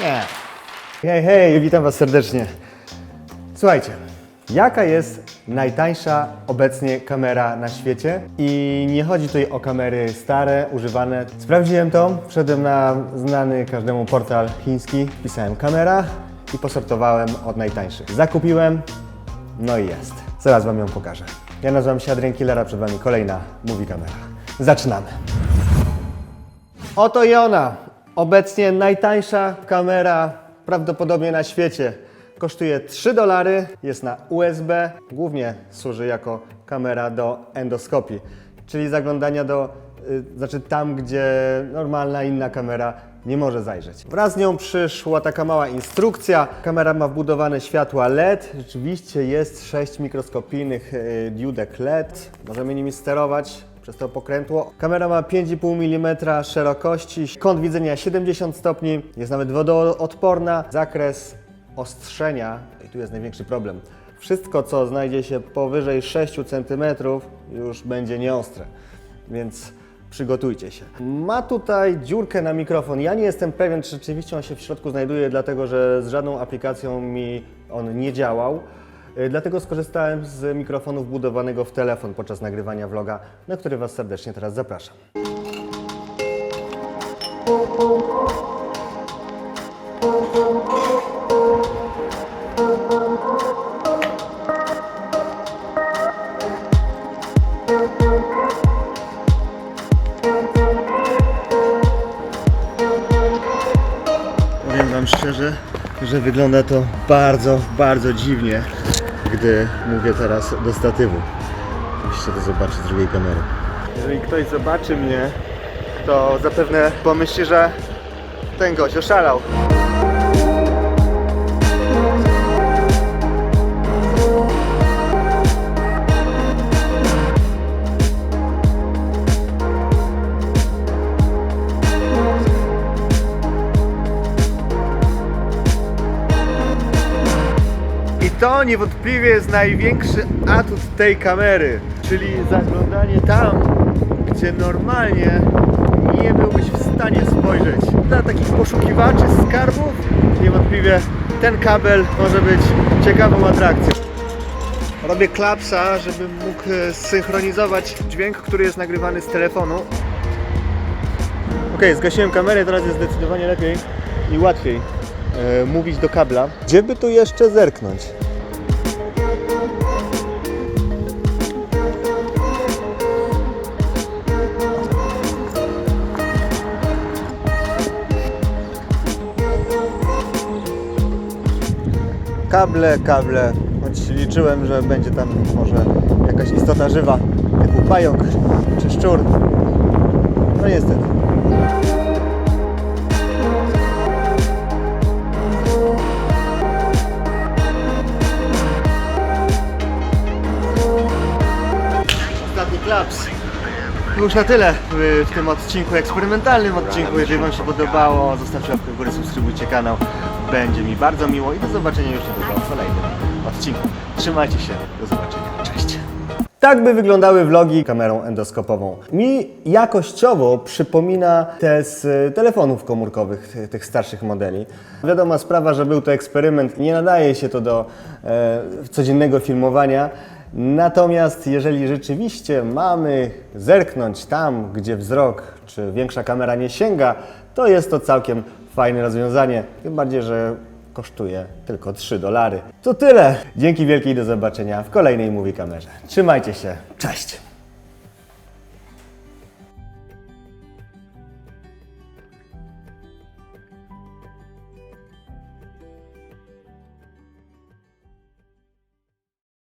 Nie. Hej, hej, witam Was serdecznie. Słuchajcie, jaka jest najtańsza obecnie kamera na świecie? I nie chodzi tutaj o kamery stare, używane. Sprawdziłem to, wszedłem na znany każdemu portal chiński, wpisałem kamera i posortowałem od najtańszych. Zakupiłem, no i jest. Zaraz Wam ją pokażę. Ja nazywam się Adrian Killera, przed Wami kolejna Mówi Kamera. Zaczynamy. Oto i ona. Obecnie najtańsza kamera prawdopodobnie na świecie. Kosztuje 3 dolary, jest na USB, głównie służy jako kamera do endoskopii, czyli zaglądania do, y, znaczy tam, gdzie normalna inna kamera nie może zajrzeć. Wraz z nią przyszła taka mała instrukcja. Kamera ma wbudowane światła LED. Rzeczywiście jest 6 mikroskopijnych y, diodek LED. Możemy nimi sterować przez to pokrętło. Kamera ma 5,5 mm szerokości, kąt widzenia 70 stopni, jest nawet wodoodporna, zakres ostrzenia, i tu jest największy problem. Wszystko, co znajdzie się powyżej 6 cm, już będzie nieostre, więc przygotujcie się. Ma tutaj dziurkę na mikrofon. Ja nie jestem pewien, czy rzeczywiście on się w środku znajduje, dlatego że z żadną aplikacją mi on nie działał. Y, Dlatego skorzystałem z mikrofonu wbudowanego w telefon podczas nagrywania vloga, na który Was serdecznie teraz zapraszam. Powiem Wam szczerze, że wygląda to bardzo, bardzo dziwnie, gdy mówię teraz do statywu. Musicie to zobaczyć z drugiej kamery. Jeżeli ktoś zobaczy mnie, to zapewne pomyśli, że ten gość oszalał. To niewątpliwie jest największy atut tej kamery, czyli zaglądanie tam, gdzie normalnie nie byłbyś w stanie spojrzeć. Dla takich poszukiwaczy skarbów niewątpliwie ten kabel może być ciekawą atrakcją. Robię klapsa, żebym mógł e, zsynchronizować dźwięk, który jest nagrywany z telefonu. Ok, zgasiłem kamerę, teraz jest zdecydowanie lepiej i łatwiej e, mówić do kabla. Gdzie by tu jeszcze zerknąć? Kable, kable. Choć liczyłem, że będzie tam może jakaś istota żywa, typu pająk czy szczur. No niestety. Ostatni klaps. To już na tyle w, tym odcinku, eksperymentalnym odcinku. Jeżeli Wam się podobało, zostawcie łapkę w górę, subskrybujcie kanał. Będzie mi bardzo miło i do zobaczenia już niedługo w kolejnym odcinku. Trzymajcie się, do zobaczenia. Cześć! Tak by wyglądały vlogi kamerą endoskopową. Mi jakościowo przypomina te z telefonów komórkowych, ty- tych starszych modeli. Wiadoma sprawa, że był to eksperyment, nie nadaje się to do e, codziennego filmowania. Natomiast jeżeli rzeczywiście mamy zerknąć tam, gdzie wzrok czy większa kamera nie sięga, to jest to całkiem fajne rozwiązanie. Tym bardziej, że kosztuje tylko 3 dolary. To tyle. Dzięki wielkiej do zobaczenia w kolejnej Mówi Kamerze. Trzymajcie się. Cześć!